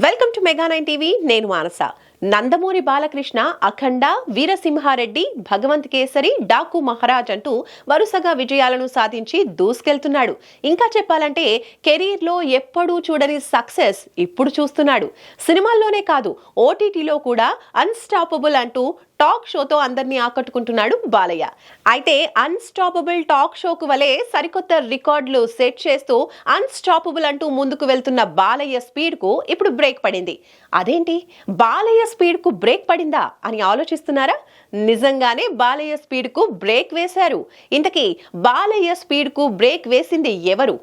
Welcome to Mega Nine TV. నేను మానస. నందమూరి బాలకృష్ణ అఖండ వీరసింహారెడ్డి భగవంత్ కేసరి డాకు మహారాజ్ అంటూ వరుసగా విజయాలను సాధించి దూసుకెళ్తున్నాడు. ఇంకా చెప్పాలంటే కెరీర్లో ఎప్పుడూ చూడని సక్సెస్ ఇప్పుడు చూస్తున్నాడు. సినిమాల్లోనే కాదు ఓటీటీలో కూడా అన్స్టాపబుల్ అంటూ టాక్ షోతో అందరినీ ఆకట్టుకుంటున్నాడు బాలయ్య. అయితే అన్స్టాపబుల్ టాక్ షోకు వలె సరికొత్త రికార్డులు సెట్ చేస్తూ అన్స్టాపబుల్ అంటూ ముందుకు వెళ్తున్న బాలయ్య స్పీడ్కు ఇప్పుడు బ్రేక్ పడింది. అదేంటి? బాలయ్య స్పీడ్కు బ్రేక్ పడిందా అని ఆలోచిస్తున్నారా? నిజంగానే బాలయ్య స్పీడ్కు బ్రేక్ వేశారు. ఇంతకీ బాలయ్య స్పీడ్కు బ్రేక్ వేసింది ఎవరు?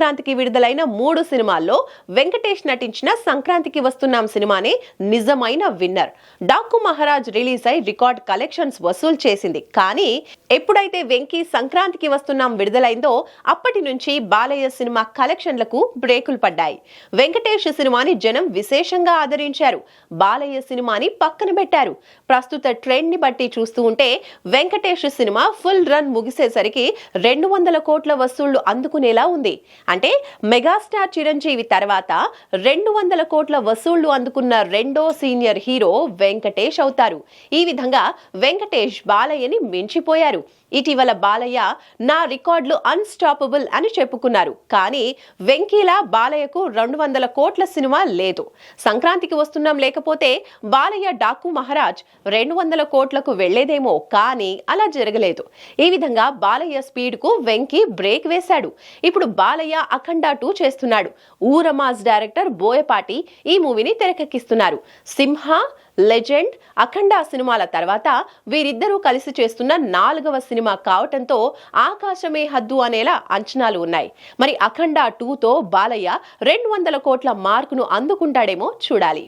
సంక్రాంతికి విడుదలైన మూడు సినిమాల్లో వెంకటేష్ నటించిన సంక్రాంతికి వస్తున్నాం సినిమానే నిజమైన విన్నర్. డాకు మహారాజ్ రిలీజ్ అయి రికార్డ్ కలెక్షన్స్ వసూలు చేసింది. కానీ ఎప్పుడైతే వెంకీ సంక్రాంతికి వస్తున్నాం విడుదలైందో అప్పటి నుంచి బాలయ్య సినిమా కలెక్షన్లకు బ్రేకులు పడ్డాయి. వెంకటేష్ సినిమాని జనం విశేషంగా ఆదరించారు. బాలయ్య సినిమాని పక్కన పెట్టారు. ప్రస్తుత ట్రెండ్ని బట్టి చూస్తూ ఉంటే వెంకటేష్ సినిమా ఫుల్ రన్ ముగిసేసరికి రెండు వందల కోట్ల వసూళ్ళు అందుకునేలా ఉంది. అంటే మెగాస్టార్ చిరంజీవి తర్వాత రెండు వందల కోట్ల వసూళ్ళు అందుకున్న రెండో సీనియర్ హీరో వెంకటేష్ అవుతారు. ఈ విధంగా వెంకటేష్ బాలయ్యని మించిపోయారు. ఇటీవల బాలయ్య నా రికార్డులు అన్స్టాపబుల్ అని చెప్పుకున్నారు. కానీ వెంకీలా బాలయ్యకు రెండు వందల కోట్ల సినిమా లేదు. సంక్రాంతికి వస్తున్నాం లేకపోతే బాలయ్య డాకు మహారాజ్ రెండు వందల కోట్లకు వెళ్ళేదేమో కానీ అలా జరగలేదు. ఈ విధంగా బాలయ్య స్పీడ్కు వెంకీ బ్రేక్ వేశాడు. ఇప్పుడు బాలయ్య అఖండ టూ చేస్తున్నాడు. ఊరమాజ్ డైరెక్టర్ బోయపాటి ఈ మూవీని తెరకెక్కిస్తున్నారు. సింహ లెజెండ్ అఖండ సినిమాల తర్వాత వీరిద్దరూ కలిసి చేస్తున్న నాలుగవ సినిమా కావటంతో ఆకాశమే హద్దు అనేలా అంచనాలు ఉన్నాయి. మరి అఖండ టూతో బాలయ్య రెండు వందల కోట్ల మార్కును అందుకుంటాడేమో చూడాలి.